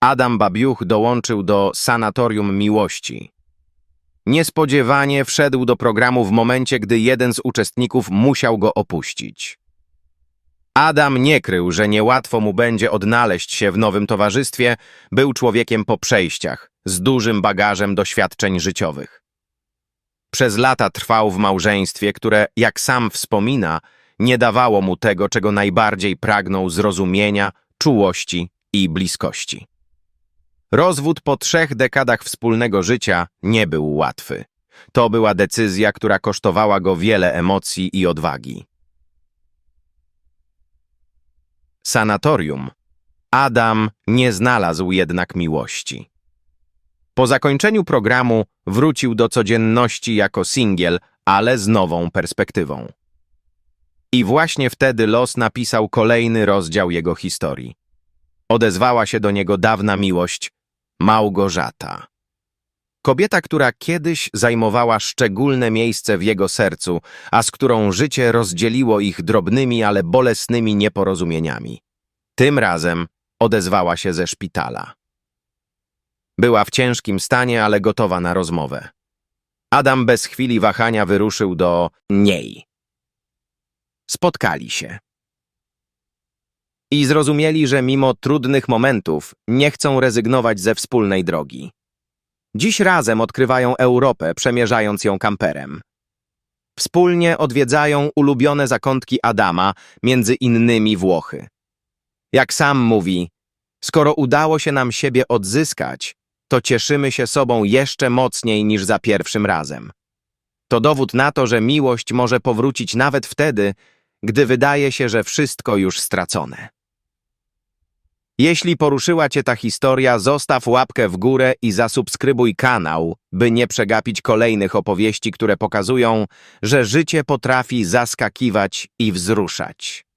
Adam Babiuch dołączył do Sanatorium Miłości. Niespodziewanie wszedł do programu w momencie, gdy jeden z uczestników musiał go opuścić. Adam nie krył, że niełatwo mu będzie odnaleźć się w nowym towarzystwie, był człowiekiem po przejściach, z dużym bagażem doświadczeń życiowych. Przez lata trwał w małżeństwie, które, jak sam wspomina, nie dawało mu tego, czego najbardziej pragnął zrozumienia, czułości i bliskości. Rozwód po trzech dekadach wspólnego życia nie był łatwy. To była decyzja, która kosztowała go wiele emocji i odwagi. Sanatorium. Adam nie znalazł jednak miłości. Po zakończeniu programu wrócił do codzienności jako singiel, ale z nową perspektywą. I właśnie wtedy los napisał kolejny rozdział jego historii. Odezwała się do niego dawna miłość, Małgorzata. Kobieta, która kiedyś zajmowała szczególne miejsce w jego sercu, a z którą życie rozdzieliło ich drobnymi, ale bolesnymi nieporozumieniami. Tym razem odezwała się ze szpitala. Była w ciężkim stanie, ale gotowa na rozmowę. Adam bez chwili wahania wyruszył do niej. Spotkali się. I zrozumieli, że mimo trudnych momentów nie chcą rezygnować ze wspólnej drogi. Dziś razem odkrywają Europę, przemierzając ją kamperem. Wspólnie odwiedzają ulubione zakątki Adama, między innymi Włochy. Jak sam mówi, skoro udało się nam siebie odzyskać, to cieszymy się sobą jeszcze mocniej niż za pierwszym razem. To dowód na to, że miłość może powrócić nawet wtedy, gdy wydaje się, że wszystko już stracone. Jeśli poruszyła Cię ta historia, zostaw łapkę w górę i zasubskrybuj kanał, by nie przegapić kolejnych opowieści, które pokazują, że życie potrafi zaskakiwać i wzruszać.